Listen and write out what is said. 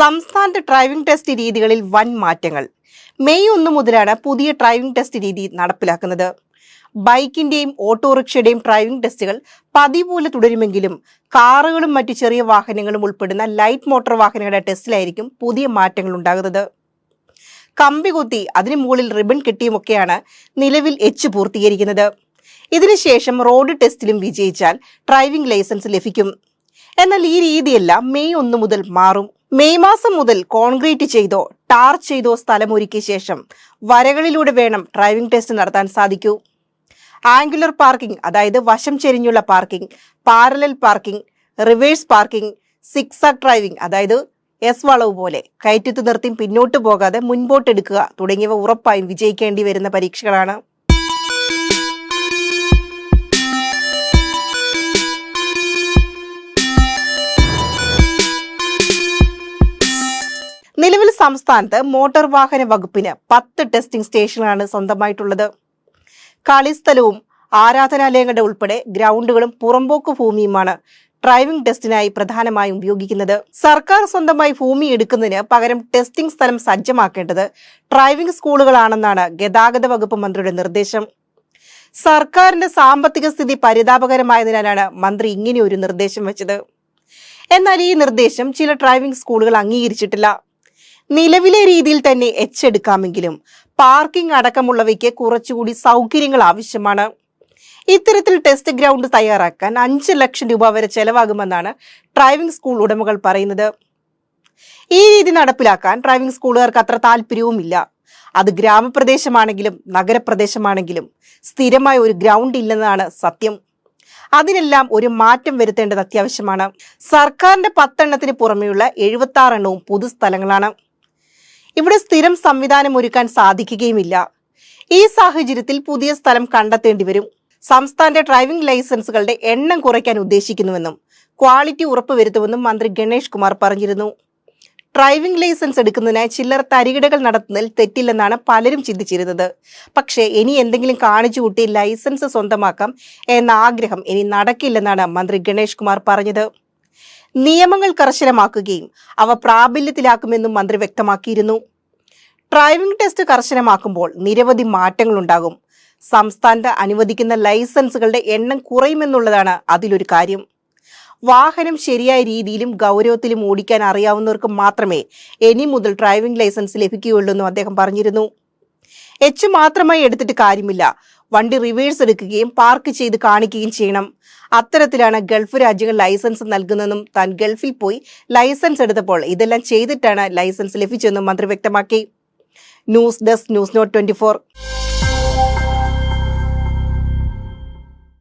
സംസ്ഥാനത്ത് driving test രീതികളിൽ വൻ മാറ്റങ്ങൾ. മെയ് ഒന്ന് മുതലാണ് പുതിയ ഡ്രൈവിംഗ് ടെസ്റ്റ് രീതി നടപ്പിലാക്കുന്നത്. ബൈക്കിന്റെയും ഓട്ടോറിക്ഷയുടെയും ഡ്രൈവിംഗ് ടെസ്റ്റുകൾ പതിപോലെ പോലെ തുടരുമെങ്കിലും കാറുകളും മറ്റു ചെറിയ വാഹനങ്ങളും ഉൾപ്പെടുന്ന ലൈറ്റ് മോട്ടോർ വാഹനങ്ങളുടെ ടെസ്റ്റിലായിരിക്കും പുതിയ മാറ്റങ്ങൾ ഉണ്ടാകുന്നത്. കമ്പി കുത്തി അതിനു മുകളിൽ റിബൺ കെട്ടിയുമൊക്കെയാണ് നിലവിൽ എച്ച് പൂർത്തീകരിക്കുന്നത്. ഇതിനുശേഷം റോഡ് ടെസ്റ്റിലും വിജയിച്ചാൽ ഡ്രൈവിംഗ് ലൈസൻസ് ലഭിക്കും. എന്നാൽ ഈ രീതിയെല്ലാം മെയ് ഒന്ന് മുതൽ മാറും. മെയ് മാസം മുതൽ കോൺക്രീറ്റ് ചെയ്തോ ടാർ ചെയ്തോ സ്ഥലമൊരുക്കിയ ശേഷം വരകളിലൂടെ വേണം ഡ്രൈവിംഗ് ടെസ്റ്റ് നടത്താൻ സാധിക്കൂ. ആംഗുലർ പാർക്കിംഗ് അതായത് വശം ചെരിഞ്ഞുള്ള parking parallel parking reverse parking zigzag driving അതായത് എസ് വളവ് പോലെ കയറ്റത്ത് നിർത്തി പിന്നോട്ട് പോകാതെ മുൻപോട്ടെടുക്കുക തുടങ്ങിയവ ഉറപ്പായും വിജയിക്കേണ്ടി വരുന്ന പരീക്ഷകളാണ്. സംസ്ഥാനത്ത് മോട്ടോർ വാഹന വകുപ്പിന് പത്ത് ടെസ്റ്റിംഗ് സ്റ്റേഷനുകളാണ് സ്വന്തമായിട്ടുള്ളത്. കളിസ്ഥലവും ആരാധനാലയങ്ങളുടെ ഉൾപ്പെടെ ഗ്രൗണ്ടുകളും പുറമ്പോക്ക് ഭൂമിയുമാണ് ഡ്രൈവിംഗ് ടെസ്റ്റിനായി പ്രധാനമായും ഉപയോഗിക്കുന്നത്. സർക്കാർ സ്വന്തമായി ഭൂമി എടുക്കുന്നതിന് പകരം ടെസ്റ്റിംഗ് സ്ഥലം സജ്ജമാക്കേണ്ടത് ഡ്രൈവിംഗ് സ്കൂളുകളാണെന്നാണ് ഗതാഗത വകുപ്പ് മന്ത്രിയുടെ നിർദ്ദേശം. സർക്കാരിന്റെ സാമ്പത്തിക സ്ഥിതി പരിതാപകരമായതിനാലാണ് മന്ത്രി ഇങ്ങനെ ഒരു നിർദ്ദേശം വെച്ചത്. എന്നാൽ ഈ നിർദ്ദേശം ചില ഡ്രൈവിംഗ് സ്കൂളുകൾ അംഗീകരിച്ചിട്ടില്ല. നിലവിലെ രീതിയിൽ തന്നെ എച്ചെടുക്കാമെങ്കിലും പാർക്കിംഗ് അടക്കമുള്ളവയ്ക്ക് കുറച്ചുകൂടി സൗകര്യങ്ങൾ ആവശ്യമാണ്. ഇത്തരത്തിൽ ടെസ്റ്റ് ഗ്രൗണ്ട് തയ്യാറാക്കാൻ അഞ്ച് ലക്ഷം രൂപ വരെ ചെലവാകുമെന്നാണ് ഡ്രൈവിംഗ് സ്കൂൾ ഉടമകൾ പറയുന്നത്. ഈ രീതി നടപ്പിലാക്കാൻ ഡ്രൈവിംഗ് സ്കൂളുകാർക്ക് അത്ര താല്പര്യവുമില്ല. അത് ഗ്രാമപ്രദേശമാണെങ്കിലും നഗരപ്രദേശമാണെങ്കിലും സ്ഥിരമായ ഒരു ഗ്രൗണ്ട് ഇല്ലെന്നാണ് സത്യം. അതിനെല്ലാം ഒരു മാറ്റം വരുത്തേണ്ടത് അത്യാവശ്യമാണ്. സർക്കാരിന്റെ പത്തെണ്ണത്തിന് പുറമെയുള്ള എഴുപത്തി ആറ് എണ്ണവും പൊതുസ്ഥലങ്ങളാണ് ഇവിടെ സ്ഥിരം സംവിധാനം ഒരുക്കാൻ സാധിക്കുകയുമില്ല. ഈ സാഹചര്യത്തിൽ പുതിയ സ്ഥലം കണ്ടെത്തേണ്ടി വരും. സംസ്ഥാനത്തെ ഡ്രൈവിംഗ് ലൈസൻസുകളുടെ എണ്ണം കുറയ്ക്കാൻ ഉദ്ദേശിക്കുന്നുവെന്നും ക്വാളിറ്റി ഉറപ്പുവരുത്തുമെന്നും മന്ത്രി ഗണേഷ് കുമാർ പറഞ്ഞിരുന്നു. ഡ്രൈവിംഗ് ലൈസൻസ് എടുക്കുന്നതിനായി ചില്ലർ തരികിടകൾ നടത്തുന്നതിൽ തെറ്റില്ലെന്നാണ് പലരും ചിന്തിച്ചിരുന്നത്. പക്ഷേ ഇനി എന്തെങ്കിലും കാണിച്ചു കൂട്ടി ലൈസൻസ് സ്വന്തമാക്കാം എന്ന ആഗ്രഹം ഇനി നടക്കില്ലെന്നാണ് മന്ത്രി ഗണേഷ് കുമാർ പറഞ്ഞത്. നിയമങ്ങൾ കർശനമാക്കുകയും അവ പ്രാബല്യത്തിലാക്കുമെന്നും മന്ത്രി വ്യക്തമാക്കിയിരുന്നു. ഡ്രൈവിംഗ് ടെസ്റ്റ് കർശനമാക്കുമ്പോൾ നിരവധി മാറ്റങ്ങളുണ്ടാകും. സംസ്ഥാനത്ത് അനുവദിക്കുന്ന ലൈസൻസുകളുടെ എണ്ണം കുറയുമെന്നുള്ളതാണ് അതിലൊരു കാര്യം. വാഹനം ശരിയായ രീതിയിലും ഗൗരവത്തിലും ഓടിക്കാൻ അറിയാവുന്നവർക്ക് മാത്രമേ ഇനി മുതൽ ഡ്രൈവിംഗ് ലൈസൻസ് ലഭിക്കുകയുള്ളൂ എന്നും അദ്ദേഹം പറഞ്ഞിരുന്നു. എച്ച് മാത്രമായി എടുത്തിട്ട് കാര്യമില്ല. വണ്ടി റിവേഴ്സ് എടുക്കുകയും പാർക്ക് ചെയ്ത് കാണിക്കുകയും ചെയ്യണം. അത്തരത്തിലാണ് ഗൾഫ് രാജ്യങ്ങൾ ലൈസൻസ് നൽകുന്നതെന്നും താൻ ഗൾഫിൽ പോയി ലൈസൻസ് എടുത്തപ്പോൾ ഇതെല്ലാം ചെയ്തിട്ടാണ് ലൈസൻസ് ലഭിച്ചതെന്നും മന്ത്രി വ്യക്തമാക്കി. News desk news note twenty